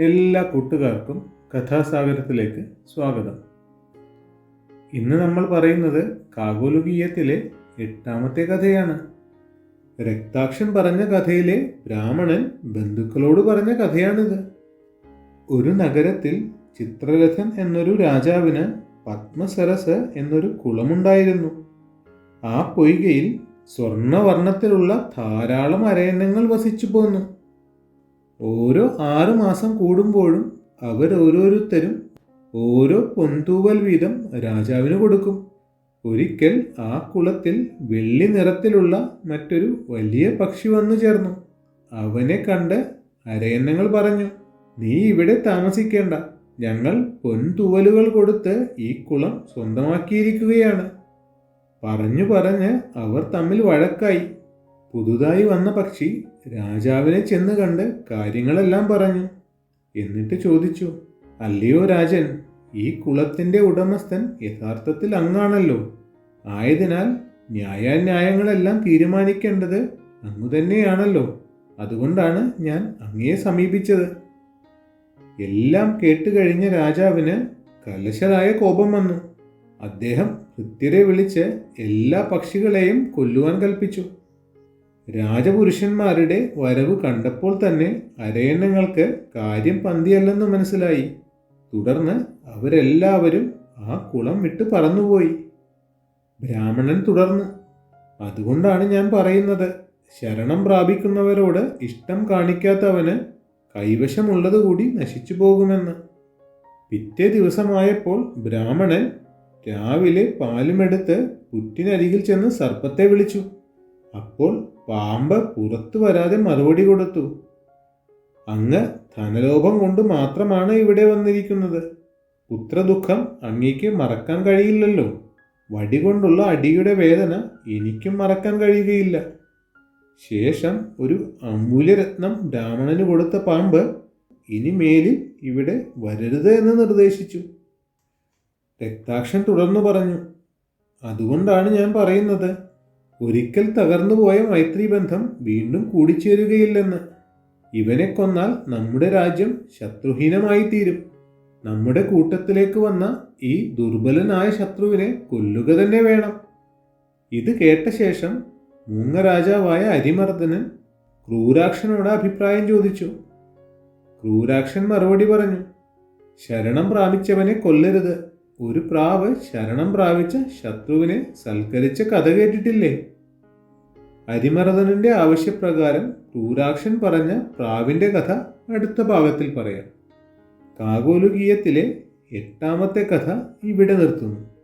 എല്ലാ കൂട്ടുകാർക്കും കഥാസാഗരത്തിലേക്ക് സ്വാഗതം. ഇന്ന് നമ്മൾ പറയുന്നത് കാകോലുകീയത്തിലെ എട്ടാമത്തെ കഥയാണ്. രക്താക്ഷൻ പറഞ്ഞ കഥയിലെ ബ്രാഹ്മണൻ ബന്ധുക്കളോട് പറഞ്ഞ കഥയാണിത്. ഒരു നഗരത്തിൽ ചിത്രരഥൻ എന്നൊരു രാജാവിന് പത്മസരസ് എന്നൊരു കുളമുണ്ടായിരുന്നു. ആ പൊയ്കയിൽ സ്വർണവർണത്തിലുള്ള ധാരാളം അരയന്നങ്ങൾ വസിച്ചു പോന്നു. ഓരോ ആറ് മാസം കൂടുമ്പോഴും അവരോരോരുത്തരും ഓരോ പൊന്തൂവൽ വീതം രാജാവിന് കൊടുക്കും. ഒരിക്കൽ ആ കുളത്തിൽ വെള്ളി നിറത്തിലുള്ള മറ്റൊരു വലിയ പക്ഷി വന്നു ചേർന്നു. അവനെ കണ്ട് അരയന്നങ്ങൾ പറഞ്ഞു നീ ഇവിടെ താമസിക്കേണ്ട. ഞങ്ങൾ പൊൻതൂവലുകൾ കൊടുത്ത് ഈ കുളം സ്വന്തമാക്കിയിരിക്കുകയാണ്. പറഞ്ഞു പറഞ്ഞ് അവർ തമ്മിൽ വഴക്കായി. പുതുതായി വന്ന പക്ഷി രാജാവിനെ ചെന്ന് കണ്ട് കാര്യങ്ങളെല്ലാം പറഞ്ഞു. എന്നിട്ട് ചോദിച്ചു അല്ലയോ രാജൻ ഈ കുളത്തിന്റെ ഉടമസ്ഥൻ യഥാർത്ഥത്തിൽ അങ്ങാണല്ലോ. ആയതിനാൽ ന്യായാന്യായങ്ങളെല്ലാം തീരുമാനിക്കേണ്ടത് അങ്ങു തന്നെയാണല്ലോ. അതുകൊണ്ടാണ് ഞാൻ അങ്ങയെ സമീപിച്ചത്. എല്ലാം കേട്ടുകഴിഞ്ഞ രാജാവിന് കലശലായ കോപം വന്നു. അദ്ദേഹം ഭൃത്യരെ വിളിച്ച് എല്ലാ പക്ഷികളെയും കൊല്ലുവാൻ കൽപ്പിച്ചു. രാജപുരുഷന്മാരുടെ വരവ് കണ്ടപ്പോൾ തന്നെ അരയന്നങ്ങൾക്ക് കാര്യം പന്തിയല്ലെന്ന് മനസ്സിലായി. തുടർന്ന് അവരെല്ലാവരും ആ കുളം വിട്ട് പറന്നുപോയി. ബ്രാഹ്മണൻ തുടർന്നു അതുകൊണ്ടാണ് ഞാൻ പറയുന്നത്. ശരണം പ്രാപിക്കുന്നവരോട് ഇഷ്ടം കാണിക്കാത്തവന് കൈവശമുള്ളത് കൂടി നശിച്ചു പോകുമെന്ന്. പിറ്റേ ദിവസമായപ്പോൾ ബ്രാഹ്മണൻ രാവിലെ പാലുമെടുത്ത് പുറ്റിനരികിൽ ചെന്ന് സർപ്പത്തെ വിളിച്ചു. അപ്പോൾ പാമ്പ് പുറത്തു വരാതെ മറുപടി കൊടുത്തു. അങ്ങ് ധനലോഭം കൊണ്ട് മാത്രമാണ് ഇവിടെ വന്നിരിക്കുന്നത്. പുത്രദുഃഖം അങ്ങേക്ക് മറക്കാൻ കഴിയില്ലല്ലോ. വടി കൊണ്ടുള്ള അടിയുടെ വേദന എനിക്കും മറക്കാൻ കഴിയുകയില്ല. ശേഷം ഒരു അമൂല്യരത്നം ബ്രാഹ്മണന് കൊടുത്ത പാമ്പ് ഇനി മേലിൽ ഇവിടെ വരരുത് എന്ന് നിർദ്ദേശിച്ചു. രക്താക്ഷൻ തുടർന്നു പറഞ്ഞു. അതുകൊണ്ടാണ് ഞാൻ പറയുന്നത്. ഒരിക്കൽ തകർന്നുപോയ മൈത്രി ബന്ധം വീണ്ടും കൂടിച്ചേരുകയില്ലെന്ന്. ഇവനെ കൊന്നാൽ നമ്മുടെ രാജ്യം ശത്രുഹീനമായി തീരും നമ്മുടെ കൂട്ടത്തിലേക്ക് വന്ന ഈ ദുർബലനായ ശത്രുവിനെ കൊല്ലുക തന്നെ വേണം. ഇത് കേട്ട ശേഷം മൂങ്ങരാജാവായ അരിമർദ്ദനൻ ക്രൂരാക്ഷനോട് അഭിപ്രായം ചോദിച്ചു. ക്രൂരാക്ഷൻ മറുപടി പറഞ്ഞു ശരണം പ്രാപിച്ചവനെ കൊല്ലരുത്. ഒരു പ്രാവ് ശരണം പ്രാപിച്ച ശത്രുവിനെ സൽക്കരിച്ച കഥ കേട്ടിട്ടില്ലേ? അരിമർദ്ദനന്റെ ആവശ്യപ്രകാരം ക്രൂരാക്ഷൻ പറഞ്ഞ പ്രാവിന്റെ കഥ അടുത്ത ഭാഗത്തിൽ പറയാം. കാകോലുഗീയത്തിലെ എട്ടാമത്തെ കഥ ഇവിടെ നിർത്തുന്നു.